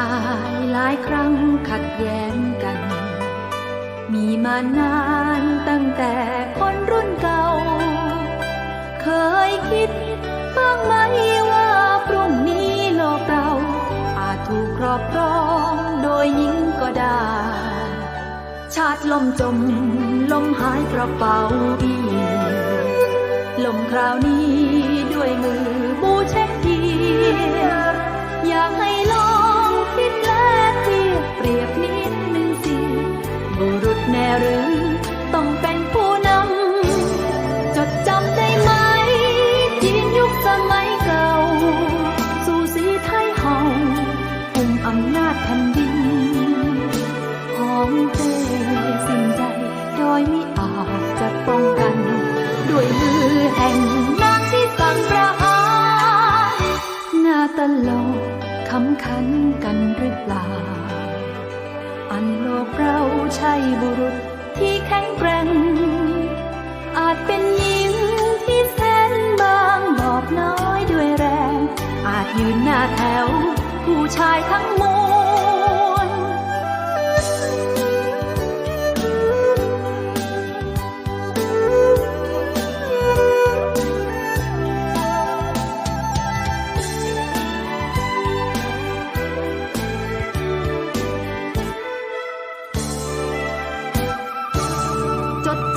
ายครั้งขัดแย้งกัน มีมานานตั้งแต่คนรุ่นเก่า เคยคิดบ้างไหมว่าพรุ่งนี้โลกเราอาจถูกครอบครองโดยหญิงก็ได้ ชาติลมจมลมหายกระเป๋าอีลมคราวนี้ด้วยมือบูเช็ค โดยมิอาจจะป้องกัน ด้วยมือแห่งนางที่สั่งประหารหน้าตลกคำขันกันหรือเปล่า อันโลกเราใช่บุรุษที่แข็งแกร่ง อาจเป็นหญิงที่แสนบางบอบน้อยด้วยแรง อาจยืนหน้าแถว ผู้ชายทั้งมว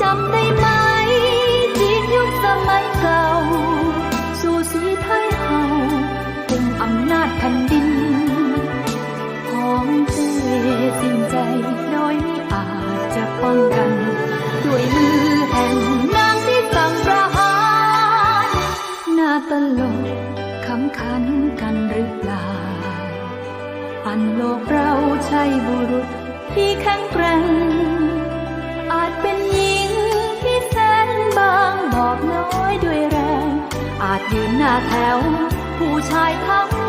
จำได้ไหม จีนยุคสมัยเก่า สู่สีไทยเฮากุมอำนาจแผ่นดิน ของเต้สิ้นใจโดยไม่อาจจะป้องกัน ด้วยมือแห่งนางที่สั่งประหารหน้าตลกคำขันกันหรือเปล่า อันโลกเราใช่บุรุษที่แข็งแกร่งอาจเป็น ยืนหน้าแถว ผู้ชายทั้ง